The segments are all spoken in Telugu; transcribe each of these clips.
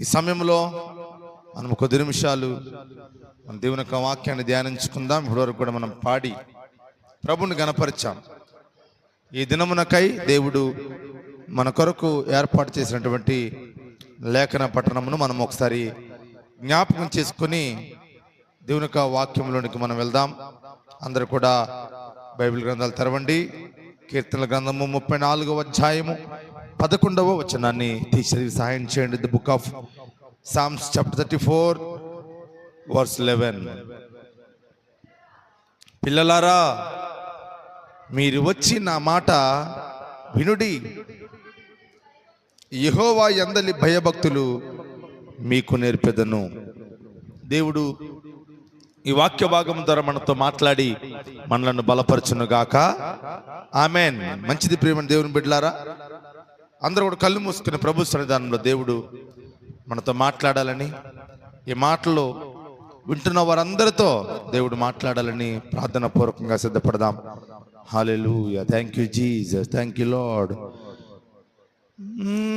ఈ సమయంలో మనం కొద్ది నిమిషాలు మన దేవుని యొక్క వాక్యాన్ని ధ్యానించుకుందాం. ఇప్పటివరకు కూడా మనం పాడి ప్రభుని గణపరిచాం. ఈ దినమునకై దేవుడు మన కొరకు ఏర్పాటు చేసినటువంటి లేఖన పట్టణమును మనం ఒకసారి జ్ఞాపకం చేసుకొని దేవుని యొక్క వాక్యంలోనికి మనం వెళ్దాం. అందరు కూడా బైబిల్ గ్రంథాలు తెరవండి. కీర్తనల గ్రంథము ముప్పై నాలుగవ అధ్యాయము. పదకొండవ వచనాన్ని తీసి సహాయం చేయండి. The book of Psalms chapter thirty four verse eleven పిల్లలారా మీరు వచ్చి నా మాట వినుడి. యెహోవా ఎందలి భయభక్తులు మీకు నేర్పెదను. దేవుడు ఈ వాక్య భాగం ద్వారా మనతో మాట్లాడి మనలను బలపరచును గాక ఆమెన్. మంచిది ప్రేమ దేవుని బిడ్డలారా అందరూ కూడా కళ్ళు మూసుకుని ప్రభు సన్నిధానంలో దేవుడు మనతో మాట్లాడాలని ఈ మాటలు వింటున్న వారందరితో దేవుడు మాట్లాడాలని ప్రార్థన పూర్వకంగా సిద్ధపడదాం. హాలెలు thank you Jesus thank you Lord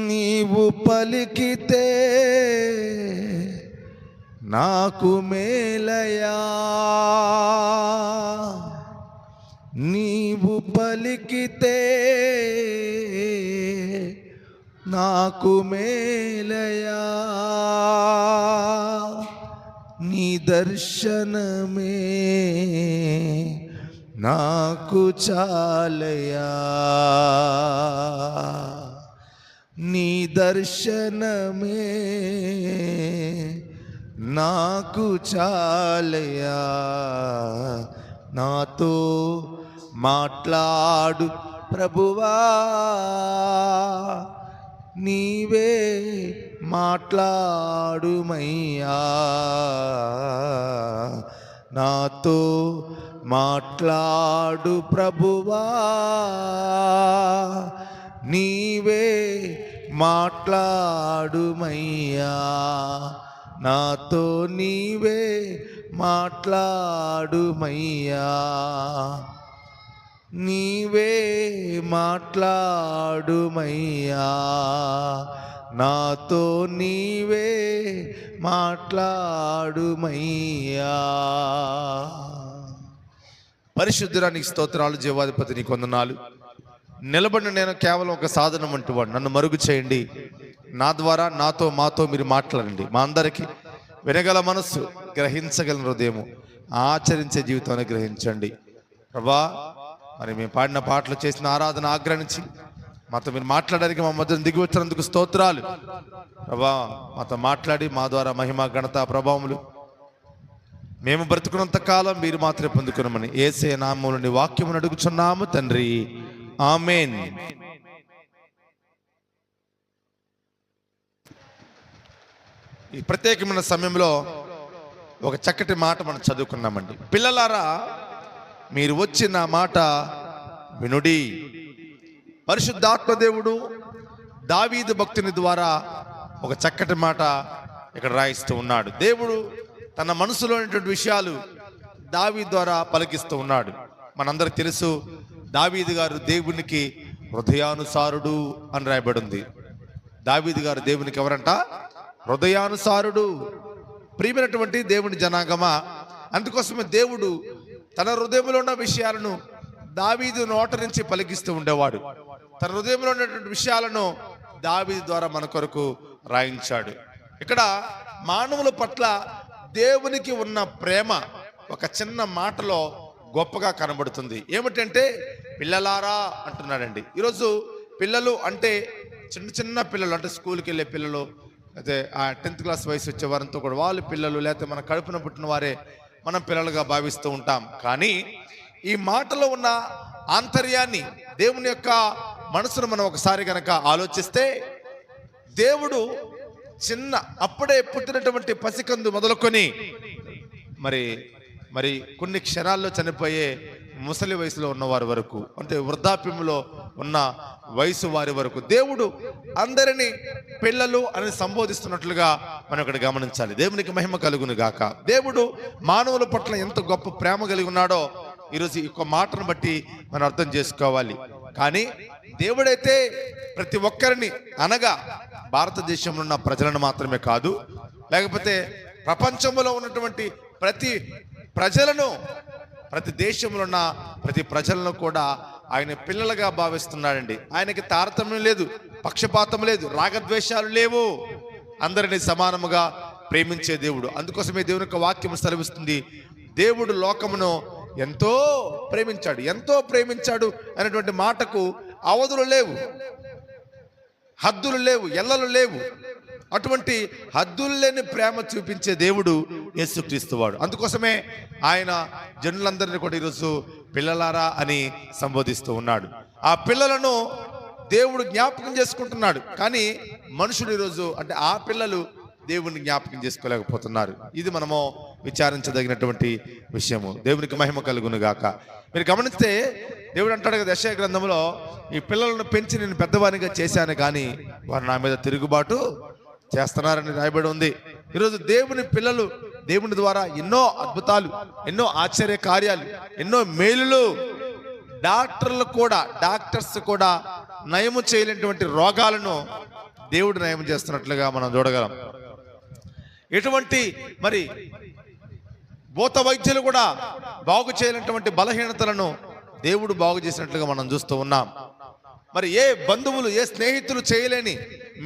నీవు పలికితే నాకు మేలయా? నీవు పలికితే నాకు మేలయా. నీ దర్శనమే నాకు చాలయా. నీ దర్శనమే నాకు చాలయా. నాతో మాట్లాడు ప్రభువా. నీవే మాట్లాడుమయ్యా. నాతో మాట్లాడు ప్రభువా. నీవే మాట్లాడుమయ్యా. నాతో నీవే మాట్లాడుమయ్యా. నీవే మాట్లాడుమయ్యా. నాతో నీవే మాట్లాడుమయ్యా. పరిశుద్ధురానికి స్తోత్రాలు జీవాధిపతి నీ కొందనాలు నిలబడిన నేను కేవలం ఒక సాధనం అంటూ వాడు నన్ను మరుగు చేయండి. నా ద్వారా నాతో మాతో మీరు మాట్లాడండి. మా అందరికీ వినగల మనస్సు గ్రహించగల హృదయము. ఆచరించే జీవితాన్ని గ్రహించండి. ప్రభా మరి మేము పాడిన పాటలు చేసిన ఆరాధన ఆగ్రహించి మాతో మీరు మాట్లాడడానికి మా మధ్య దిగి వచ్చినందుకు స్తోత్రాలు. ప్రభా మాతో మాట్లాడి మా ద్వారా మహిమ ఘనత ప్రభావములు మేము బ్రతుకున్నంత కాలం మీరు మాత్రమే పొందుకున్నామని ఏసే నామములని వాక్యమును అడుగుచున్నాము తండ్రి. ఆమెన్. ఈ ప్రత్యేకమైన సమయంలో ఒక చక్కటి మాట మనం చదువుకున్నామండి. పిల్లలారా మీరు వచ్చిన మాట వినుడి. పరిశుద్ధాత్మదేవుడు దావీదు భక్తుని ద్వారా ఒక చక్కటి మాట ఇక్కడ రాయిస్తూ ఉన్నాడు. దేవుడు తన మనసులోనేటువంటి విషయాలు దావీ ద్వారా పలికిస్తూ ఉన్నాడు. మనందరికి తెలుసు దావీదు గారు దేవునికి హృదయానుసారుడు అని రాయబడింది. దావీదు గారు దేవునికి ఎవరంట? హృదయానుసారుడు. ప్రియమైనటువంటి దేవుని జనాగమ అందుకోసమే దేవుడు తన హృదయంలో ఉన్న విషయాలను దావీదు నోట నుంచి పలికిస్తూ ఉండేవాడు. తన హృదయంలో ఉన్నటువంటి విషయాలను దావీదు ద్వారా మన కొరకు రాయించాడు. ఇక్కడ మానవుల పట్ల దేవునికి ఉన్న ప్రేమ ఒక చిన్న మాటలో గొప్పగా కనబడుతుంది. ఏమిటంటే పిల్లలారా అంటున్నాడండి. ఈరోజు పిల్లలు అంటే చిన్న చిన్న పిల్లలు అంటే స్కూల్కి వెళ్ళే పిల్లలు అయితే ఆ టెన్త్ క్లాస్ వయసు వచ్చే వారంతో కూడా వాళ్ళు పిల్లలు లేకపోతే మన కడుపున పుట్టిన వారే మనం పిల్లలుగా భావిస్తూ ఉంటాం. కానీ ఈ మాటలో ఉన్న ఆంతర్యాన్ని దేవుని యొక్క మనసును మనం ఒకసారి కనుక ఆలోచిస్తే దేవుడు చిన్న అప్పుడే పుట్టినటువంటి పసికందు మొదలుకొని మరి మరి కొన్ని క్షణాల్లో చనిపోయే ముసలి వయసులో ఉన్న వారి వరకు అంటే వృద్ధాప్యంలో ఉన్న వయసు వారి వరకు దేవుడు అందరినీ పిల్లలు అని సంబోధిస్తున్నట్లుగా మనం ఇక్కడ గమనించాలి. దేవునికి మహిమ కలుగును గాక. దేవుడు మానవుల పట్ల ఎంత గొప్ప ప్రేమ కలిగి ఉన్నాడో ఈరోజు ఈ మాటను బట్టి మనం అర్థం చేసుకోవాలి. కానీ దేవుడైతే ప్రతి ఒక్కరిని అనగా భారతదేశంలో ఉన్న ప్రజలను మాత్రమే కాదు లేకపోతే ప్రపంచంలో ఉన్నటువంటి ప్రతి ప్రజలను ప్రతి దేశంలో ఉన్న ప్రతి ప్రజలను కూడా ఆయన పిల్లలుగా భావిస్తున్నాడండి. ఆయనకి తారతమ్యం లేదు పక్షపాతం లేదు రాగద్వేషాలు లేవు. అందరిని సమానముగా ప్రేమించే దేవుడు. అందుకోసమే దేవుని యొక్క వాక్యం సెలవిస్తుంది. దేవుడు లోకమును ఎంతో ప్రేమించాడు ఎంతో ప్రేమించాడు అనేటువంటి మాటకు అవధులు లేవు హద్దులు లేవు ఎల్లలు లేవు. అటువంటి హద్దులు లేని ప్రేమ చూపించే దేవుడు యేసుక్రీస్తు వాడు. అందుకోసమే ఆయన జనులందరినీ కూడా ఈరోజు పిల్లలారా అని సంబోధిస్తూ ఉన్నాడు. ఆ పిల్లలను దేవుడు జ్ఞాపకం చేసుకుంటున్నాడు. కానీ మనుషుడు ఈరోజు అంటే ఆ పిల్లలు దేవుని జ్ఞాపకం చేసుకోలేకపోతున్నారు. ఇది మనము విచారించదగినటువంటి విషయము. దేవునికి మహిమ కలుగును గాక. మీరు గమనిస్తే దేవుడు అంటాడు కదా యశయ గ్రంథంలో ఈ పిల్లలను పెంచి నేను పెద్దవానిగా చేశాను కానీ వారు నా మీద తిరుగుబాటు చేస్తున్నారని రాయబడి ఉంది. ఈరోజు దేవుని పిల్లలు దేవుని ద్వారా ఎన్నో అద్భుతాలు ఎన్నో ఆశ్చర్య కార్యాలు ఎన్నో మేలులు డాక్టర్లు కూడా డాక్టర్స్ కూడా నయము చేయలేనటువంటి రోగాలను దేవుడు నయం చేస్తున్నట్లుగా మనం చూడగలం. ఎటువంటి మరి భూత వైద్యులు కూడా బాగు చేయనటువంటి బలహీనతలను దేవుడు బాగు చేసినట్లుగా మనం చూస్తూ ఉన్నాం. మరి ఏ బంధువులు ఏ స్నేహితులు చేయలేని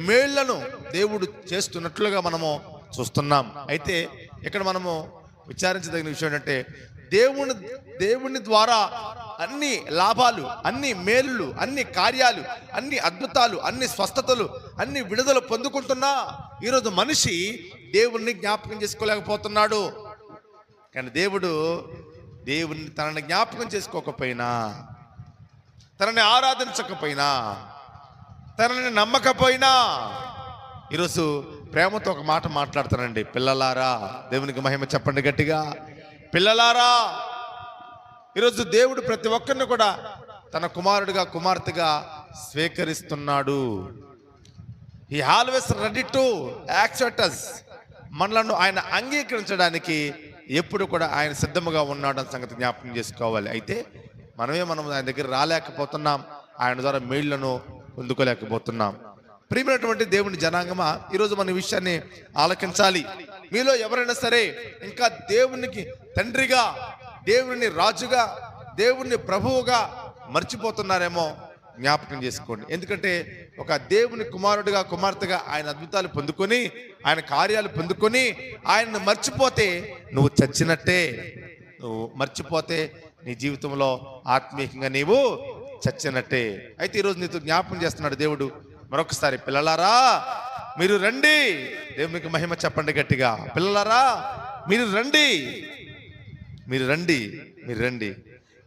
మేళ్ళను దేవుడు చేస్తున్నట్లుగా మనము చూస్తున్నాం. అయితే ఇక్కడ మనము విచారించదగిన విషయం ఏంటంటే దేవుని దేవుని ద్వారా అన్ని లాభాలు అన్ని మేలులు అన్ని కార్యాలు అన్ని అద్భుతాలు అన్ని స్వస్థతలు అన్ని విడుదల పొందుకుంటున్నా ఈరోజు మనిషి దేవుణ్ణి జ్ఞాపకం చేసుకోలేకపోతున్నాడు. కానీ దేవుడు దేవుణ్ణి తనని జ్ఞాపకం చేసుకోకపోయినా తనని ఆరాధించకపోయినా తనని నమ్మకపోయినా ఈరోజు ప్రేమతో ఒక మాట మాట్లాడతానండి. పిల్లలారా దేవునికి మహిమ చెప్పండి గట్టిగా. పిల్లలారా ఈరోజు దేవుడు ప్రతి ఒక్కరిని కూడా తన కుమారుడిగా కుమార్తెగా స్వీకరిస్తున్నాడు. ఈ ఆల్వేస్ రెడీ టు యాక్సెప్టస్ మనలను ఆయన అంగీకరించడానికి ఎప్పుడు కూడా ఆయన సిద్ధముగా ఉన్నాడని సంగతి జ్ఞాపకం చేసుకోవాలి. అయితే మనమే మనం ఆయన దగ్గర రాలేకపోతున్నాం. ఆయన ద్వారా మేళ్ళను పొందుకోలేకపోతున్నాం. ప్రియమైనటువంటి దేవుని జనాంగమా ఈరోజు మన విషయాన్ని ఆలకించాలి. మీలో ఎవరైనా సరే ఇంకా దేవునికి తండ్రిగా దేవుని రాజుగా దేవుని ప్రభువుగా మర్చిపోతున్నారేమో జ్ఞాపకం చేసుకోండి. ఎందుకంటే ఒక దేవుని కుమారుడిగా కుమార్తెగా ఆయన అద్భుతాలు పొందుకొని ఆయన కార్యాలు పొందుకొని ఆయన్ని మర్చిపోతే నువ్వు చచ్చినట్టే. నువ్వు మర్చిపోతే నీ జీవితంలో ఆత్మీయంగా నీవు చచ్చినట్టే. అయితే ఈరోజు నీతో జ్ఞాపకం చేస్తున్నాడు దేవుడు. మరొకసారి పిల్లలారా మీరు రండి. దేవునికి మహిమ చెప్పండి గట్టిగా. పిల్లలారా మీరు రండి. మీరు రండి మీరు రండి.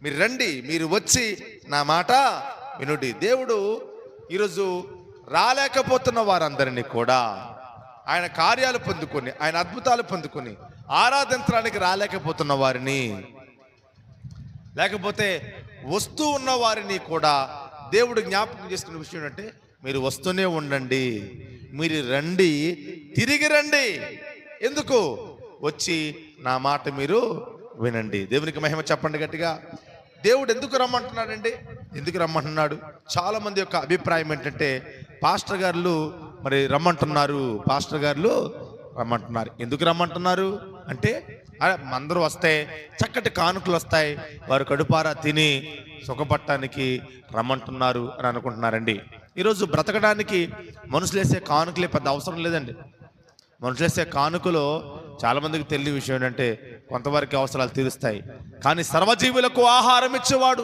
మీరు రండి మీరు వచ్చి నా మాట వినుడి. దేవుడు ఈరోజు రాలేకపోతున్న వారందరినీ కూడా ఆయన కార్యాలు పొందుకొని ఆయన అద్భుతాలు పొందుకొని ఆరాధించడానికి రాలేకపోతున్న వారిని లేకపోతే వస్తూ ఉన్న వారిని కూడా దేవుడు జ్ఞాపకం చేసుకునే విషయం ఏంటంటే మీరు వస్తూనే ఉండండి మీరు రండి తిరిగి రండి. ఎందుకు? వచ్చి నా మాట మీరు వినండి. దేవునికి మహిమ చెప్పండి గట్టిగా. దేవుడు ఎందుకు రమ్మంటున్నాడండి? ఎందుకు రమ్మంటున్నాడు? చాలామంది యొక్క అభిప్రాయం ఏంటంటే పాస్టర్ గారు మరి రమ్మంటున్నారు. పాస్టర్ గారు రమ్మంటున్నారు. ఎందుకు రమ్మంటున్నారు? అంటే అందరూ వస్తే చక్కటి కానుకలు వస్తాయి. వారు కడుపారా తిని సుఖపట్టడానికి రమ్మంటున్నారు అని అనుకుంటున్నారండి. ఈరోజు బ్రతకడానికి మనుషులు వేసే కానుకలే పెద్ద అవసరం లేదండి. మనుషులు వేసే కానుకలు చాలామందికి తెలియని విషయం ఏంటంటే కొంతవరకు అవసరాలు తీరుస్తాయి. కానీ సర్వజీవులకు ఆహారం ఇచ్చేవాడు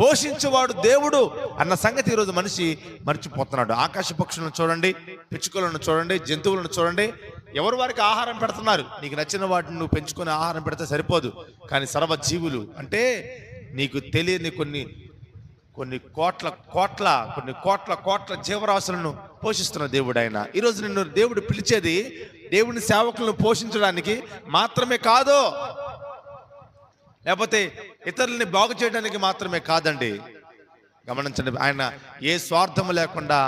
పోషించేవాడు దేవుడు అన్న సంగతి ఈరోజు మనిషి మర్చిపోతున్నాడు. ఆకాశ పక్షులను చూడండి పిచ్చుకలను చూడండి జంతువులను చూడండి ఎవరు వారికి ఆహారం పెడుతున్నారు? నీకు నచ్చిన వాటిని నువ్వు పెంచుకొని ఆహారం పెడితే సరిపోదు. కానీ సర్వజీవులు అంటే నీకు తెలియని కొన్ని కొన్ని కోట్ల కోట్ల కొన్ని కోట్ల కోట్ల జీవరాశులను పోషిస్తున్న దేవుడు ఆయన ఈరోజు నిన్ను దేవుడు పిలిచేది దేవుని సేవకులను పోషించడానికి మాత్రమే కాదు. లేకపోతే ఇతరుల్ని బాగు చేయడానికి మాత్రమే కాదండి. గమనించండి ఆయన ఏ స్వార్థము లేకుండా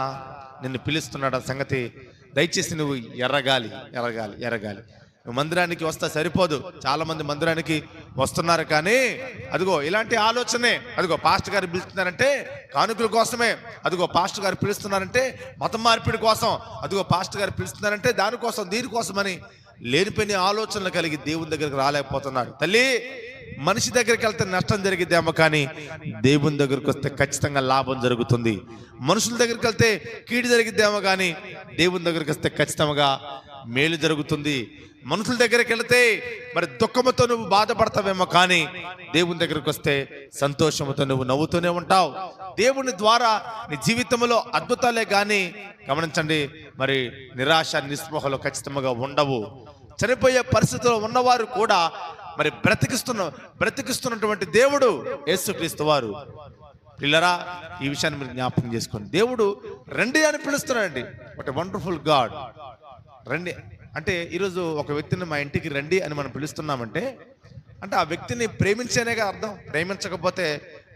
నిన్ను పిలుస్తున్నాడు ఆ సంగతి. దయచేసి నువ్వు ఎర్రగాలి ఎర్రగాలి ఎర్రగాలి. నువ్వు మందిరానికి వస్తే సరిపోదు. చాలా మంది మందిరానికి వస్తున్నారు కానీ అదిగో ఇలాంటి ఆలోచనే. అదిగో పాస్టర్ గారు పిలుస్తున్నారంటే కానుకల కోసమే. అదిగో పాస్టర్ గారు పిలుస్తున్నారంటే మతం మార్పిడి కోసం. అదిగో పాస్టర్ గారు పిలుస్తున్నారంటే దానికోసం దీనికోసమని లేనిపోయిన ఆలోచనలు కలిగి దేవుని దగ్గరికి రాలేకపోతున్నాడు. తల్లి మనిషి దగ్గరికి వెళ్తే నష్టం జరిగిద్దేమో కానీ దేవుని దగ్గరికి వస్తే ఖచ్చితంగా లాభం జరుగుతుంది. మనుషుల దగ్గరికి వెళ్తే కీడు జరిగిద్దేమో కానీ దేవుని దగ్గరికి వస్తే ఖచ్చితంగా మేలు జరుగుతుంది. మనుషుల దగ్గరికి వెళితే మరి దుఃఖముతో నువ్వు బాధపడతావేమో కానీ దేవుని దగ్గరికి వస్తే సంతోషముతో నువ్వు నవ్వుతూనే ఉంటావు. దేవుని ద్వారా నీ జీవితంలో అద్భుతాలే కానీ గమనించండి మరి నిరాశ నిస్పృహలు ఖచ్చితంగా ఉండవు. చనిపోయే పరిస్థితుల్లో ఉన్నవారు కూడా మరి బ్రతికిస్తున్న బ్రతికిస్తున్నటువంటి దేవుడు యేసుక్రీస్తు వారు. పిల్లరా ఈ విషయాన్ని మీరు జ్ఞాపకం చేసుకోండి. దేవుడు రండి అని పిలుస్తున్నాడండి. ఒక వండర్ఫుల్ గాడ్ రండి. అంటే ఈరోజు ఒక వ్యక్తిని మా ఇంటికి రండి అని మనం పిలుస్తున్నామంటే అంటే ఆ వ్యక్తిని ప్రేమించేనేగా అర్థం. ప్రేమించకపోతే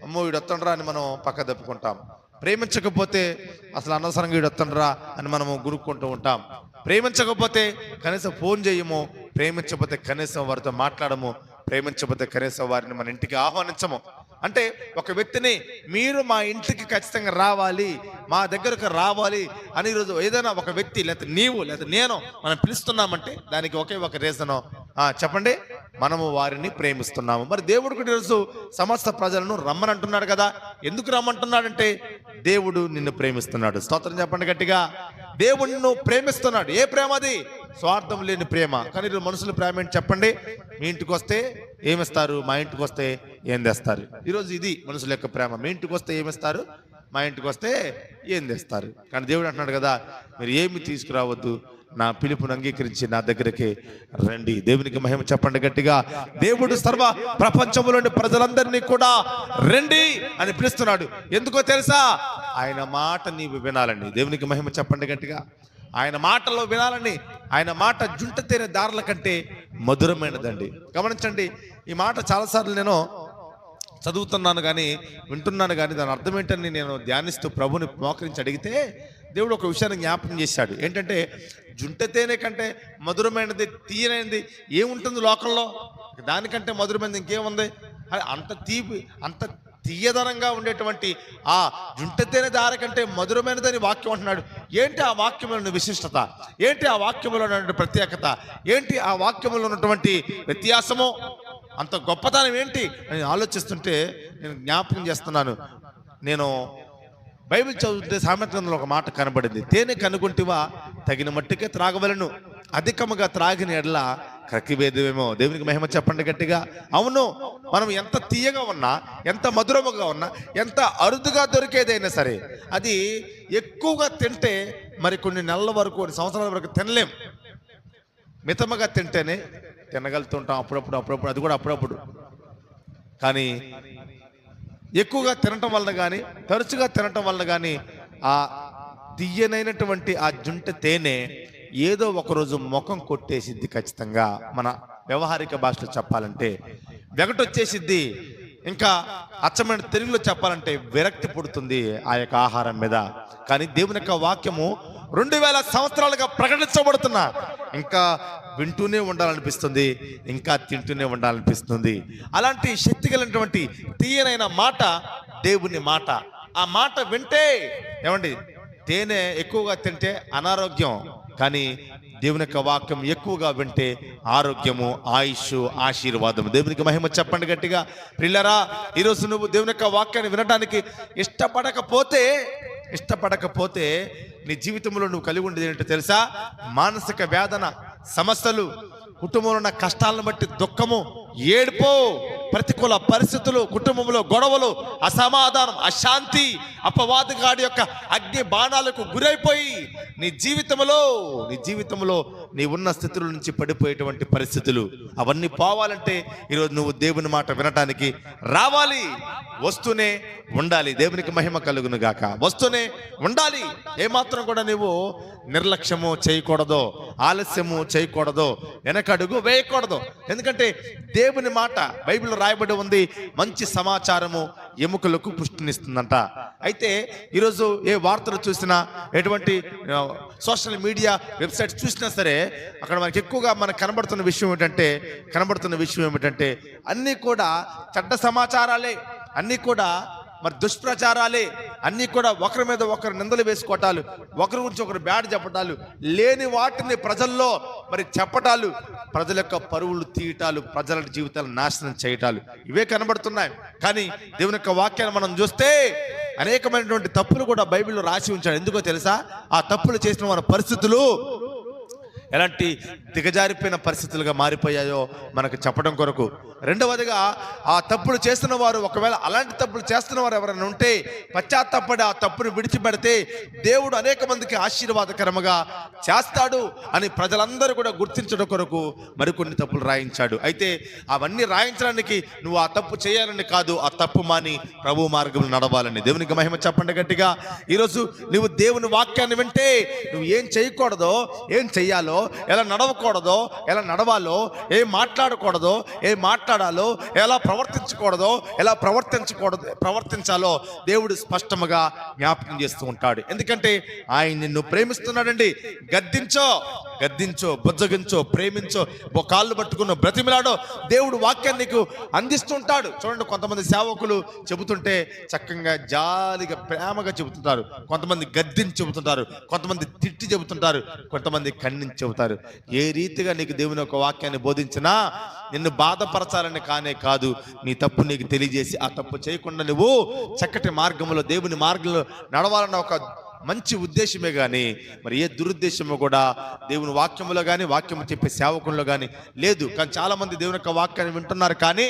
అమ్మో వీడు వస్తుండ్రా అని మనం పక్క తప్పుకుంటాం ప్రేమించకపోతే అసలు అనవసరంగా వీడు అని మనము గురుక్కుంటూ ఉంటాం. ప్రేమించకపోతే కనీసం ఫోన్ చేయము ప్రేమించకపోతే కనీసం వారితో మాట్లాడము ప్రేమించకపోతే కనీసం వారిని మన ఇంటికి ఆహ్వానించము. అంటే ఒక వ్యక్తిని మీరు మా ఇంటికి ఖచ్చితంగా రావాలి మా దగ్గరకు రావాలి అని ఈరోజు ఏదైనా ఒక వ్యక్తి లేకపోతే నీవు లేకపోతే నేను మనం పిలుస్తున్నామంటే దానికి ఒకే ఒక రీజను. చెప్పండి. మనము వారిని ప్రేమిస్తున్నాము. మరి దేవుడు కూడా ఈరోజు సమస్త ప్రజలను రమ్మనంటున్నాడు కదా. ఎందుకు రమ్మంటున్నాడంటే దేవుడు నిన్ను ప్రేమిస్తున్నాడు. స్తోత్రం చెప్పండి గట్టిగా. దేవుడు నిన్ను ప్రేమిస్తున్నాడు. ఏ ప్రేమ అది? స్వార్థం లేని ప్రేమ. కానీ మనుషులు మనుషుల ప్రేమ ఏంటి చెప్పండి? మీ ఇంటికి వస్తే ఏమిస్తారు? మా ఇంటికి వస్తే ఏం తెస్తారు? ఈరోజు ఇది మనుషుల యొక్క ప్రేమ. మీ ఇంటికి వస్తే ఏమిస్తారు? మా ఇంటికి వస్తే ఏం తెస్తారు? కానీ దేవుడు అంటున్నాడు కదా మీరు ఏమి తీసుకురావద్దు? నా పిలుపును అంగీకరించి నా దగ్గరికి రండి. దేవునికి మహిమ చెప్పండి గట్టిగా. దేవుడు సర్వ ప్రపంచంలోని ప్రజలందరినీ కూడా రండి అని పిలుస్తున్నాడు. ఎందుకో తెలుసా? ఆయన మాట నీవు వినాలండి దేవునికి మహిమ చెప్పండి గట్టిగా. ఆయన మాటలో వినాలని. ఆయన మాట జుంట తేనే దారుల కంటే మధురమైనదండి. గమనించండి ఈ మాట చాలాసార్లు నేను చదువుతున్నాను కానీ వింటున్నాను కానీ దాని అర్థం ఏంటని నేను ధ్యానిస్తూ ప్రభుని మోకరించి అడిగితే దేవుడు ఒక విషయాన్ని జ్ఞాపకం చేశాడు. ఏంటంటే జుంట తేనె కంటే మధురమైనది తీయనైనది ఏముంటుంది లోకంలో? దానికంటే మధురమైనది ఇంకేముంది? అంత తీపి అంత తీయదనంగా ఉండేటువంటి ఆ జుంట తేనె దార కంటే మధురమైనదని వాక్యం అంటున్నాడు. ఏంటి ఆ వాక్యంలో ఉన్న విశిష్టత? ఏంటి ఆ వాక్యంలో ఉన్నటువంటి ప్రత్యేకత? ఏంటి ఆ వాక్యంలో ఉన్నటువంటి వ్యత్యాసము? అంత గొప్పతనం ఏంటి అని ఆలోచిస్తుంటే నేను జ్ఞాపకం చేస్తున్నాను. నేను బైబిల్ చదివితే సామెత ఒక మాట కనబడింది. తేనె కనుగొంటివా తగిన మట్టుకే త్రాగవలను. అధికముగా త్రాగిన ఎడల కక్కివేదేమో దేవునికి మహిమ చెప్పండి గట్టిగా. అవును మనం ఎంత తీయగా ఉన్నా ఎంత మధురముగా ఉన్నా ఎంత అరుదుగా దొరికేదైనా సరే అది ఎక్కువగా తింటే మరి కొన్ని నెలల వరకు కొన్ని సంవత్సరాల వరకు తినలేం. మితముగా తింటేనే తినగలుగుతుంటాం అప్పుడప్పుడు అప్పుడప్పుడు అది కూడా అప్పుడప్పుడు. కానీ ఎక్కువగా తినటం వలన కానీ తరచుగా తినటం వలన కానీ ఆ తీయనైనటువంటి ఆ జుంట తేనె ఏదో ఒకరోజు ముఖం కొట్టేసిద్ది ఖచ్చితంగా. మన వ్యవహారిక భాషలో చెప్పాలంటే వెగటొచ్చేసిద్ది. ఇంకా అచ్చమైన తెలుగులో చెప్పాలంటే విరక్తి పుడుతుంది ఆ యొక్క ఆహారం మీద. కానీ దేవుని యొక్క వాక్యము రెండు వేల సంవత్సరాలుగా ప్రకటించబడుతున్నా ఇంకా వింటూనే ఉండాలనిపిస్తుంది ఇంకా తింటూనే ఉండాలనిపిస్తుంది. అలాంటి శక్తి కలిగినటువంటి తీయనైన మాట దేవుని మాట. ఆ మాట వింటే ఏమండి తేనె ఎక్కువగా తింటే అనారోగ్యం కానీ దేవుని యొక్క వాక్యం ఎక్కువగా వింటే ఆరోగ్యము ఆయుష్ ఆశీర్వాదము. దేవునికి మహిమ చెప్పండి గట్టిగా. పిల్లరా ఈరోజు నువ్వు దేవుని యొక్క వాక్యాన్ని వినడానికి ఇష్టపడకపోతే ఇష్టపడకపోతే నీ జీవితంలో నువ్వు కలిగి ఉండేది ఏంటో తెలుసా? మానసిక వేదన సమస్యలు కుటుంబంలో ఉన్న కష్టాలను బట్టి దుఃఖము ఏడ్పో ప్రతికూల పరిస్థితులు కుటుంబంలో గొడవలు అసమాధానం అశాంతి అపవాదగాడి యొక్క అగ్ని బాణాలకు గురైపోయి నీ జీవితంలో నీ జీవితంలో నీ ఉన్న స్థితుల నుంచి పడిపోయేటువంటి పరిస్థితులు అవన్నీ పోవాలంటే ఈరోజు నువ్వు దేవుని మాట వినటానికి రావాలి. వస్తూనే ఉండాలి. దేవునికి మహిమ కలుగును గాక. వస్తూనే ఉండాలి. ఏమాత్రం కూడా నువ్వు నిర్లక్ష్యము చేయకూడదు ఆలస్యము చేయకూడదు వెనకడుగు వేయకూడదు. ఎందుకంటే దేవుని మాట బైబిల్లో రాయబడి ఉంది. మంచి సమాచారము ఎముకలకు పుష్టినిస్తుందంట. అయితే ఈరోజు ఏ వార్తలు చూసినా ఎటువంటి సోషల్ మీడియా వెబ్సైట్స్ చూసినా సరే అక్కడ మనకి ఎక్కువగా మనకు కనబడుతున్న విషయం ఏమిటంటే కనబడుతున్న విషయం ఏమిటంటే అన్నీ కూడా చెడ్డ సమాచారాలే. అన్నీ కూడా మరి దుష్ప్రచారాలే అన్నీ కూడా ఒకరి మీద ఒకరు నిందలు వేసుకోవటాలు ఒకరి గురించి ఒకరు బ్యాడ్ చెప్పటాలు లేని వాటిని ప్రజల్లో మరి చెప్పటాలు ప్రజల యొక్క పరువులు తీయటాలు ప్రజల జీవితాలు నాశనం చేయటాలు ఇవే కనబడుతున్నాయి. కానీ దేవుని యొక్క వాక్యాన్ని మనం చూస్తే అనేకమైనటువంటి తప్పులు కూడా బైబిల్లో రాసి ఉంచాడు. ఎందుకో తెలుసా? ఆ తప్పులు చేసిన వారి పరిస్థితులు ఎలాంటి దిగజారిపోయిన పరిస్థితులుగా మారిపోయాయో మనకు చెప్పడం కొరకు. రెండవదిగా ఆ తప్పులు చేస్తున్న వారు ఒకవేళ అలాంటి తప్పులు చేస్తున్న వారు ఎవరైనా ఉంటే పశ్చాత్తాపడి ఆ తప్పును విడిచిపెడితే దేవుడు అనేక మందికి ఆశీర్వాదకరముగా చేస్తాడు అని ప్రజలందరూ కూడా గుర్తించడం కొరకు మరికొన్ని తప్పులు రాయించాడు. అయితే అవన్నీ రాయించడానికి నువ్వు ఆ తప్పు చేయాలని కాదు ఆ తప్పు మాని ప్రభు మార్గంలో నడవాలని. దేవునికి మహిమ చెప్పండి గట్టిగా. ఈరోజు నువ్వు దేవుని వాక్యాన్ని వింటే నువ్వు ఏం చేయకూడదో ఏం చెయ్యాలో ఎలా నడవకూడదో ఎలా నడవాలో ఏం మాట్లాడకూడదో ఏం మాట్లాడాలో ఎలా ప్రవర్తించకూడదో ఎలా ప్రవర్తించకూడదు ప్రవర్తించాలో దేవుడు స్పష్టముగా జ్ఞాపకం చేస్తూ ఉంటాడు. ఎందుకంటే ఆయన నిన్ను ప్రేమిస్తున్నాడండి. గద్దించో గద్దించో బుజ్జగించో ప్రేమించో ఓ కాళ్ళు పట్టుకున్న బ్రతిమిలాడో దేవుడు వాక్యాన్ని నీకు అందిస్తుంటాడు చూడండి కొంతమంది సేవకులు చెబుతుంటే చక్కగా జాలిగా ప్రేమగా చెబుతుంటారు. కొంతమంది గద్దించి చెబుతుంటారు. కొంతమంది తిట్టి చెబుతుంటారు. కొంతమంది ఖండించి చెబుతారు. ఏ రీతిగా నీకు దేవుని యొక్క వాక్యాన్ని బోధించినా నిన్ను బాధపరచాలని కానే కాదు. నీ తప్పు నీకు తెలియజేసి ఆ తప్పు చేయకుండా నువ్వు చక్కటి మార్గంలో దేవుని మార్గంలో నడవాలన్న ఒక మంచి ఉద్దేశమే కానీ మరి ఏ దురుద్దేశమో కూడా దేవుని వాక్యములో కానీ వాక్యము చెప్పే సేవకుల్లో కానీ లేదు. కానీ చాలా మంది దేవుని యొక్క వాక్యాన్ని వింటున్నారు కానీ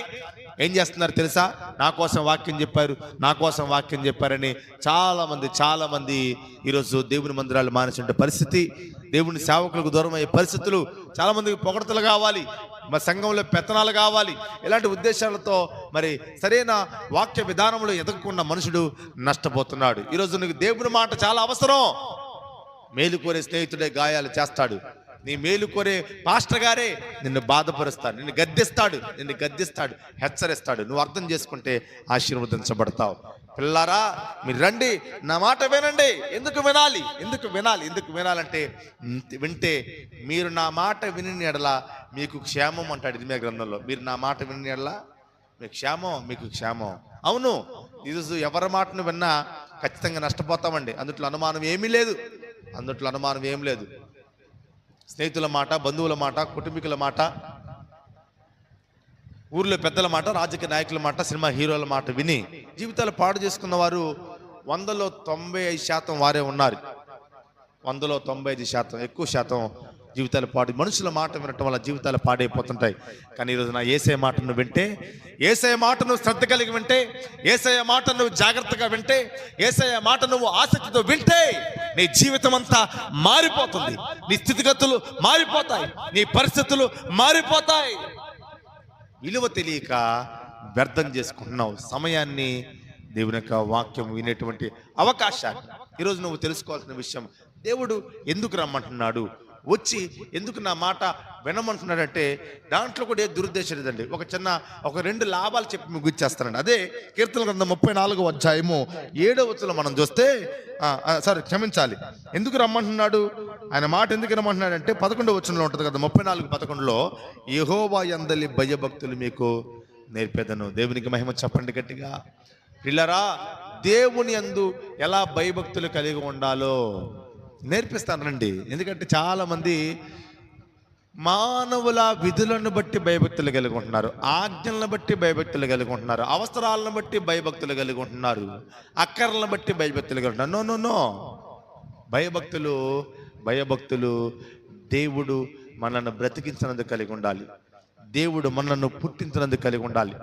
ఏం చేస్తున్నారు తెలుసా? నా కోసం వాక్యం చెప్పారు నా కోసం వాక్యం చెప్పారని చాలామంది చాలామంది ఈరోజు దేవుని మందిరాలు మానేసిన పరిస్థితి దేవుని సేవకులకు దూరం అయ్యే పరిస్థితులు చాలామందికి పొగడతలు కావాలి మరి సంఘంలో పెత్తనాలు కావాలి ఇలాంటి ఉద్దేశాలతో మరి సరైన వాక్య విధానంలో ఎదగకుండా మనుషుడు నష్టపోతున్నాడు. ఈరోజు నీకు దేవుని మాట చాలా అవసరం. మేలు కోరే స్నేహితుడే గాయాలు చేస్తాడు. నీ మేలు కోరే పాస్టర్ గారే నిన్ను బాధపరుస్తాడు నిన్ను గద్దిస్తాడు నిన్ను గద్దిస్తాడు హెచ్చరిస్తాడు. నువ్వు అర్థం చేసుకుంటే ఆశీర్వదించబడతావు. పిల్లారా మీరు రండి. నా మాట వినండి. ఎందుకు వినాలి? ఎందుకు వినాలి? ఎందుకు వినాలంటే వింటే మీరు నా మాట విని ఎడలా మీకు క్షేమం అంటాడు ఇది మీ గ్రంథంలో. మీరు నా మాట విని ఎడలా మీకు క్షేమం మీకు క్షేమం. అవును ఈరోజు ఎవరి మాటను విన్నా ఖచ్చితంగా నష్టపోతామండి. అందుట్లో అనుమానం ఏమీ లేదు. అందుట్లో అనుమానం ఏం లేదు. స్నేహితుల మాట బంధువుల మాట కుటుంబీకుల మాట ఊర్లో పెద్దల మాట రాజకీయ నాయకుల మాట సినిమా హీరోల మాట విని జీవితాలు పాడు చేసుకున్న వారు వందలో తొంభై ఐదు శాతం వారే ఉన్నారు. వందలో తొంభై ఐదు శాతం ఎక్కువ శాతం జీవితాలు పాడు. మనుషుల మాట వినటం వల్ల జీవితాలు పాడైపోతుంటాయి. కానీ ఈరోజు నా ఏసే మాటను వింటే ఏసే మాట నువ్వు శ్రద్ధ కలిగి వింటే ఏసయ మాట నువ్వు జాగ్రత్తగా వింటే ఏసయ మాట నువ్వు ఆసక్తితో వింటే నీ జీవితం అంతా మారిపోతుంది. నీ స్థితిగతులు మారిపోతాయి. నీ పరిస్థితులు మారిపోతాయి. విలువ తెలియక వ్యర్థం చేసుకుంటున్నావు. సమయాన్ని దేవుని యొక్క వాక్యం వినేటువంటి అవకాశాన్ని. ఈరోజు నువ్వు తెలుసుకోవాల్సిన విషయం దేవుడు ఎందుకు రమ్మంటున్నాడు? వచ్చి ఎందుకు నా మాట వినమంటున్నాడంటే దాంట్లో కూడా ఏ దురుద్దేశం లేదండి. ఒక చిన్న ఒక రెండు లాభాలు చెప్పి ముగిచ్చేస్తానండి. అదే కీర్తన గ్రంథం ముప్పై నాలుగో అధ్యాయము ఏడో వచ్చులో మనం చూస్తే సరే క్షమించాలి. ఎందుకు రమ్మంటున్నాడు? ఆయన మాట ఎందుకు రమ్మంటున్నాడు అంటే పదకొండో వచనంలో ఉంటుంది కదా ముప్పై నాలుగు పదకొండులో యహోవా ఎందలి భయభక్తులు మీకు నేర్పేదను. దేవునికి మహిమ చెప్పండి గట్టిగా. పిల్లరా దేవుని అందు ఎలా భయభక్తులు కలిగి ఉండాలో నేర్పిస్తానండి. ఎందుకంటే చాలామంది మానవుల విధులను బట్టి భయభక్తులు కలిగి ఉంటున్నారు. ఆజ్ఞలను బట్టి భయభక్తులు కలిగి ఉంటున్నారు. అవసరాలను బట్టి భయభక్తులు కలిగి ఉంటున్నారు. అక్కర్లను బట్టి భయభక్తులు కలిగి ఉంటున్నారు. No no no. భయభక్తులు భయభక్తులు దేవుడు మనల్ని బ్రతికించినందుకు కలిగి ఉండాలి. దేవుడు మనల్ని పుట్టించినందుకు కలిగి ఉండాలి.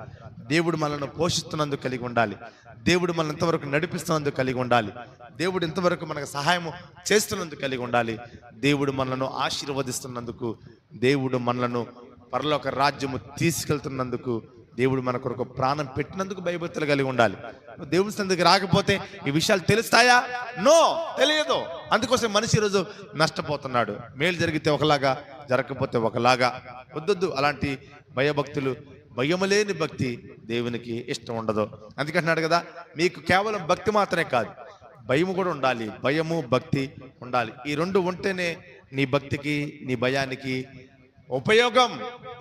దేవుడు మనల్ని పోషిస్తున్నందుకు కలిగి ఉండాలి. దేవుడు మనల్ని ఇంతవరకు నడిపిస్తున్నందుకు కలిగి ఉండాలి. దేవుడు ఇంతవరకు మనకు సహాయం చేస్తున్నందుకు కలిగి ఉండాలి. దేవుడు మనలను ఆశీర్వదిస్తున్నందుకు దేవుడు మనలను పరలోక రాజ్యము తీసుకెళ్తున్నందుకు దేవుడు మన కొరకు ప్రాణం పెట్టినందుకు భయభక్తులు కలిగి ఉండాలి. దేవుని సందికి రాకపోతే ఈ విషయాలు తెలుస్తాయా? నో తెలియదు. అందుకోసం మనిషి ఈరోజు నష్టపోతున్నాడు. మేలు జరిగితే ఒకలాగా జరగకపోతే ఒకలాగా. వద్దొద్దు. అలాంటి భయభక్తులు భయము లేని భక్తి దేవునికి ఇష్టం ఉండదు. అందుకంటున్నాడు కదా మీకు కేవలం భక్తి మాత్రమే కాదు భయము కూడా ఉండాలి. భయము భక్తి ఉండాలి. ఈ రెండు ఉంటేనే నీ భక్తికి నీ భయానికి ఉపయోగం.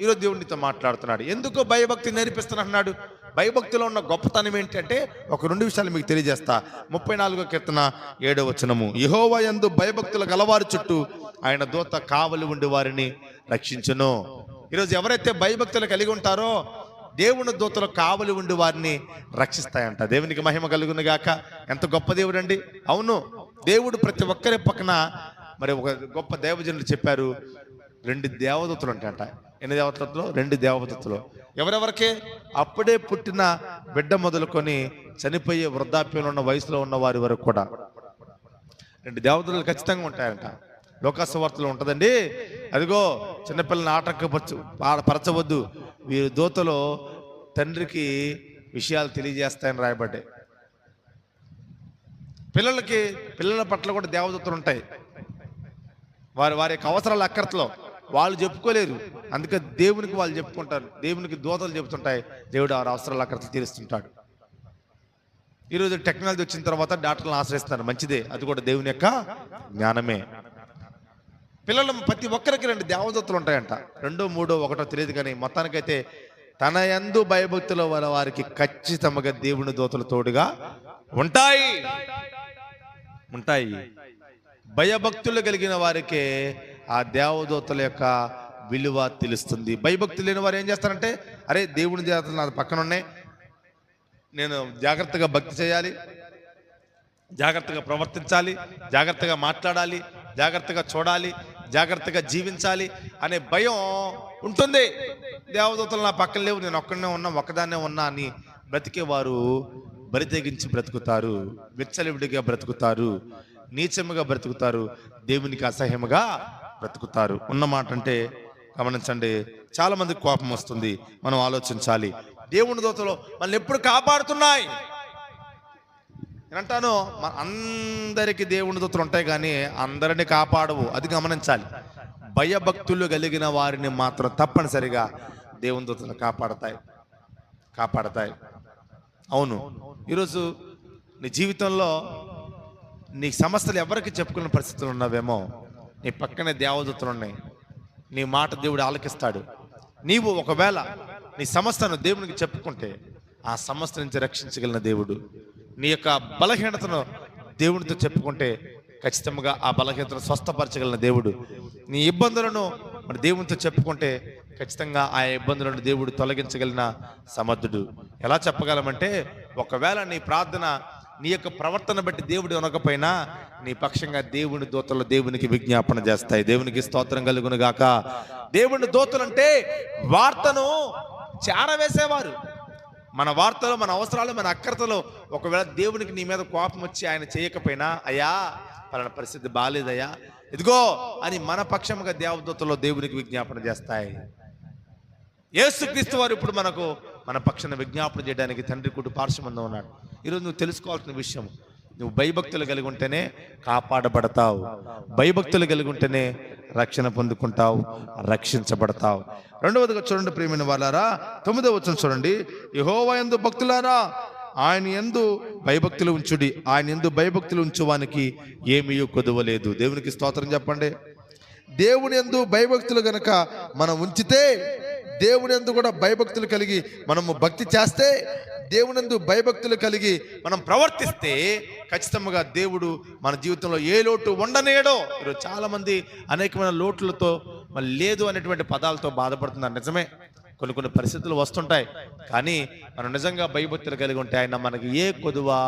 ఈరోజు దేవునితో మాట్లాడుతున్నాడు. ఎందుకు భయభక్తి నేర్పిస్తున్నట్టున్నాడు భయభక్తిలో ఉన్న గొప్పతనం ఏంటంటే ఒక రెండు విషయాలు మీకు తెలియజేస్తా. ముప్పై నాలుగో కీర్తన ఏడో వచనము. యహోవా యందు భయభక్తుల గలవారి చుట్టూ ఆయన దూత కావలి ఉండి వారిని రక్షించును. ఈరోజు ఎవరైతే భయభక్తులు కలిగి ఉంటారో దేవుని దూతలు కావలి ఉండి వారిని రక్షిస్తాయంట. దేవునికి మహిమ కలుగును గాక. ఎంత గొప్ప దేవుడు అండి అవును దేవుడు ప్రతి ఒక్కరి పక్కన మరి ఒక గొప్ప దేవజనులు చెప్పారు రెండు దేవదూతలు ఉంటాయంట ఎన్ని దేవతలు రెండు దేవదూతలు. ఎవరెవరికి? అప్పుడే పుట్టిన బిడ్డ మొదలుకొని చనిపోయే వృద్ధాప్యంలో ఉన్న వయసులో ఉన్న వారి వరకు కూడా. రెండు దేవతలు ఖచ్చితంగా ఉంటాయంట. లోకాసు వార్తలు ఉంటుందండి. అదిగో చిన్నపిల్లని ఆటంకపరచు పరచవద్దు. వీరి దూతలో తండ్రికి విషయాలు తెలియజేస్తాయని రాయబడ్డాయి. పిల్లలకి పిల్లల పట్ల కూడా దేవదూతలు ఉంటాయి. వారి వారి యొక్క అవసరాల అక్కర్తలో. వాళ్ళు చెప్పుకోలేరు. అందుకే దేవునికి వాళ్ళు చెప్పుకుంటారు. దేవునికి దూతలు చెప్తుంటాయి దేవుడు వారి అవసరాలు అక్కడ తీరుస్తుంటాడు. ఈరోజు టెక్నాలజీ వచ్చిన తర్వాత డాక్టర్లను ఆశ్రయిస్తున్నారు మంచిదే. అది కూడా దేవుని యొక్క జ్ఞానమే. పిల్లలు ప్రతి ఒక్కరికి రెండు దేవదత్తులు ఉంటాయంట. రెండో మూడో ఒకటో తెలియదు కానీ మొత్తానికైతే తన యందు భయభక్తుల వల్ల వారికి ఖచ్చితంగా దేవుని దూతలు తోడుగా ఉంటాయి. ఉంటాయి. భయభక్తులు కలిగిన వారికే ఆ దేవదూతల యొక్క విలువ తెలుస్తుంది. భయభక్తి లేని వారు ఏం చేస్తారంటే అరే దేవుని దేవతలు నా పక్కన ఉన్నాయి నేను జాగ్రత్తగా భక్తి చేయాలి. జాగ్రత్తగా ప్రవర్తించాలి. జాగ్రత్తగా మాట్లాడాలి. జాగ్రత్తగా చూడాలి. జాగ్రత్తగా జీవించాలి అనే భయం ఉంటుంది. దేవదూతలు నా పక్కన లేవు. నేను ఒక్కడనే ఉన్నా ఒక్కదాన్నే ఉన్నా అని బ్రతికేవారు బరితెగించి బ్రతుకుతారు. విచ్చలివిడిగా బ్రతుకుతారు. నీచముగా బ్రతుకుతారు. దేవునికి అసహ్యముగా బ్రతుకుతారు. ఉన్న మాట అంటే గమనించండి చాలా మందికి కోపం వస్తుంది. మనం ఆలోచించాలి. దేవుని దోతలో మనల్ని ఎప్పుడు కాపాడుతున్నాయి. నేను అంటాను మన దేవుని దూతలు ఉంటాయి కానీ అందరిని కాపాడవు. అది గమనించాలి. భయభక్తులు కలిగిన వారిని మాత్రం తప్పనిసరిగా దేవుని దూతలు కాపాడతాయి. కాపాడతాయి. అవును. ఈరోజు నీ జీవితంలో నీ సమస్యలు ఎవరికి చెప్పుకునే పరిస్థితులు ఉన్నావేమో నీ పక్కనే దేవదూతలు ఉన్నాయి. నీ మాట దేవుడు ఆలకిస్తాడు. నీవు ఒకవేళ నీ సమస్యను దేవునికి చెప్పుకుంటే ఆ సమస్య నుంచి రక్షించగలిగిన దేవుడు. నీ యొక్క బలహీనతను దేవునితో చెప్పుకుంటే ఖచ్చితంగా ఆ బలహీనతను స్వస్థపరచగలిగిన దేవుడు. నీ ఇబ్బందులను మరి దేవునితో చెప్పుకుంటే ఖచ్చితంగా ఆ ఇబ్బందులను దేవుడు తొలగించగలిగిన సమర్థుడు. ఎలా చెప్పగలమంటే ఒకవేళ నీ ప్రార్థన నీ యొక్క ప్రవర్తన బట్టి దేవుడు ఉనకపోయినా నీ పక్షంగా దేవుని దూతలు దేవునికి విజ్ఞాపన చేస్తాయి. దేవునికి స్తోత్రం కలుగును గాక. దేవుని దూతలు అంటే వార్తను చేరవేసేవారు. మన వార్తలు మన అవసరాలు మన అక్రతలు ఒకవేళ దేవునికి నీ మీద కోపం వచ్చి ఆయన చేయకపోయినా అయ్యా పలానా పరిస్థితి బాగాలేదయ్యా ఇదిగో అని మన పక్షముగా దేవదూతలో దేవునికి విజ్ఞాపన చేస్తాయి. ఏసుక్రీస్తు వారు ఇప్పుడు మనకు మన పక్షాన విజ్ఞాపన చేయడానికి తండ్రి కుటుంబ పార్శ్వమందం ఉన్నాడు. ఈరోజు నువ్వు తెలుసుకోవాల్సిన విషయం నువ్వు భయభక్తులు కలిగి ఉంటేనే కాపాడబడతావు. భయభక్తులు కలిగి ఉంటేనే రక్షణ పొందుకుంటావు రక్షించబడతావు. రెండవదిగా చూడండి ప్రియమైన వాళ్ళారా తొమ్మిదవ వచ్చిన చూడండి. యహోవా ఎందు భక్తులారా ఆయన ఎందు భయభక్తులు ఉంచుడి ఆయన ఎందు భయభక్తులు ఉంచువానికి ఏమీ కొదవలేదు. దేవునికి స్తోత్రం చెప్పండి. దేవుని ఎందు భయభక్తులు గనక మనం ఉంచితే దేవుని ఎందు కూడా భయభక్తులు కలిగి మనము భక్తి చేస్తే దేవునందు భయభక్తులు కలిగి మనం ప్రవర్తిస్తే ఖచ్చితంగా దేవుడు మన జీవితంలో ఏ లోటు ఉండనేయడో ఈరోజు చాలామంది అనేకమైన లోట్లతో మరి లేదు అనేటువంటి పదాలతో బాధపడుతున్నారు. నిజమే కొన్ని కొన్ని పరిస్థితులు వస్తుంటాయి. కానీ మనం నిజంగా భయభక్తులు కలిగి ఉంటే ఆయన మనకి ఏ కొదువా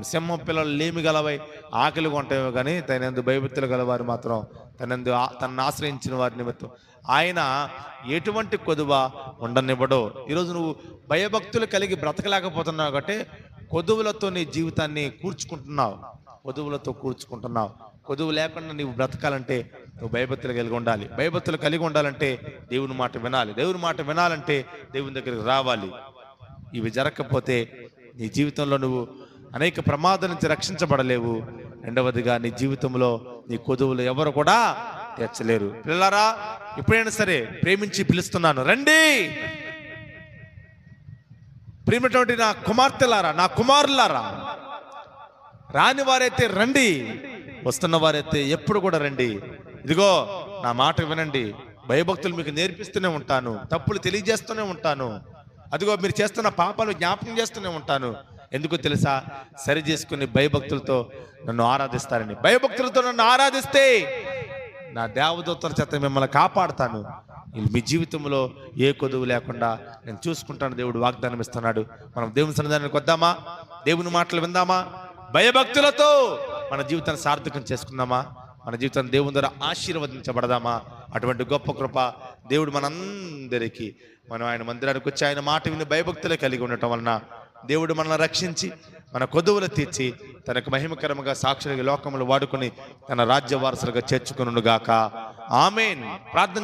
సింహం పిల్లలు లేమి గలవై ఆకలి కొంటాయో కానీ తనందు భయభక్తులు గలవారు మాత్రం తనందు తనను ఆశ్రయించిన వారి నిమిత్తం. ఆయన ఎటువంటి కొదువ ఉండనివ్వడు. ఈరోజు నువ్వు భయభక్తులు కలిగి బ్రతకలేకపోతున్నావు కాబట్టి కొదువులతో నీ జీవితాన్ని కూర్చుకుంటున్నావు. కొదువులతో కూర్చుకుంటున్నావు. కొదువు లేకుండా నీవు బ్రతకాలంటే నువ్వు భయభక్తులు కలిగి ఉండాలి. భయభక్తులు కలిగి ఉండాలంటే దేవుని మాట వినాలి. దేవుని మాట వినాలంటే దేవుని దగ్గరికి రావాలి. ఇవి జరగకపోతే నీ జీవితంలో నువ్వు అనేక ప్రమాదాల నుంచి రక్షించబడలేవు. రెండవదిగా నీ జీవితంలో నీ కొదువులు ఎవరు కూడా తీర్చలేరు. పిల్లలారా ఎప్పుడైనా సరే ప్రేమించి పిలుస్తున్నాను. రండి! ప్రేమటువంటి నా కుమార్తెలారా నా కుమారులారా రాని వారైతే రండి. వస్తున్న వారైతే ఎప్పుడు కూడా రండి. ఇదిగో నా మాట వినండి. భయభక్తులు మీకు నేర్పిస్తూనే ఉంటాను. తప్పులు తెలియజేస్తూనే ఉంటాను. అదిగో మీరు చేస్తున్న పాపాలు జ్ఞాపకం చేస్తూనే ఉంటాను. ఎందుకు తెలుసా? సరి చేసుకుని భయభక్తులతో నన్ను ఆరాధిస్తారని. భయభక్తులతో నన్ను ఆరాధిస్తే నా దేవదూతల చేత మిమ్మల్ని కాపాడుతాను. మీ జీవితంలో ఏ కొదువు లేకుండా నేను చూసుకుంటాను దేవుడు వాగ్దానం ఇస్తున్నాడు. మనం దేవుని సన్నిధానానికి వద్దామా? దేవుని మాటలు విందామా? భయభక్తులతో మన జీవితాన్ని సార్థకం చేసుకుందామా? మన జీవితం దేవుని ద్వారా ఆశీర్వదించబడదామా? అటువంటి గొప్ప కృప దేవుడు మనందరికీ మనం ఆయన మందిరానికి వచ్చి ఆయన మాట విని భయభక్తులే కలిగి ఉండటం వలన దేవుడు మనల్ని రక్షించి మన కొదువులు తీర్చి తనకు మహిమకరముగా సాక్షులుగా లోకములు వాడుకొని తన రాజ్య వారసులుగా చేర్చుకునుగాక. ఆమెన్. ప్రార్థన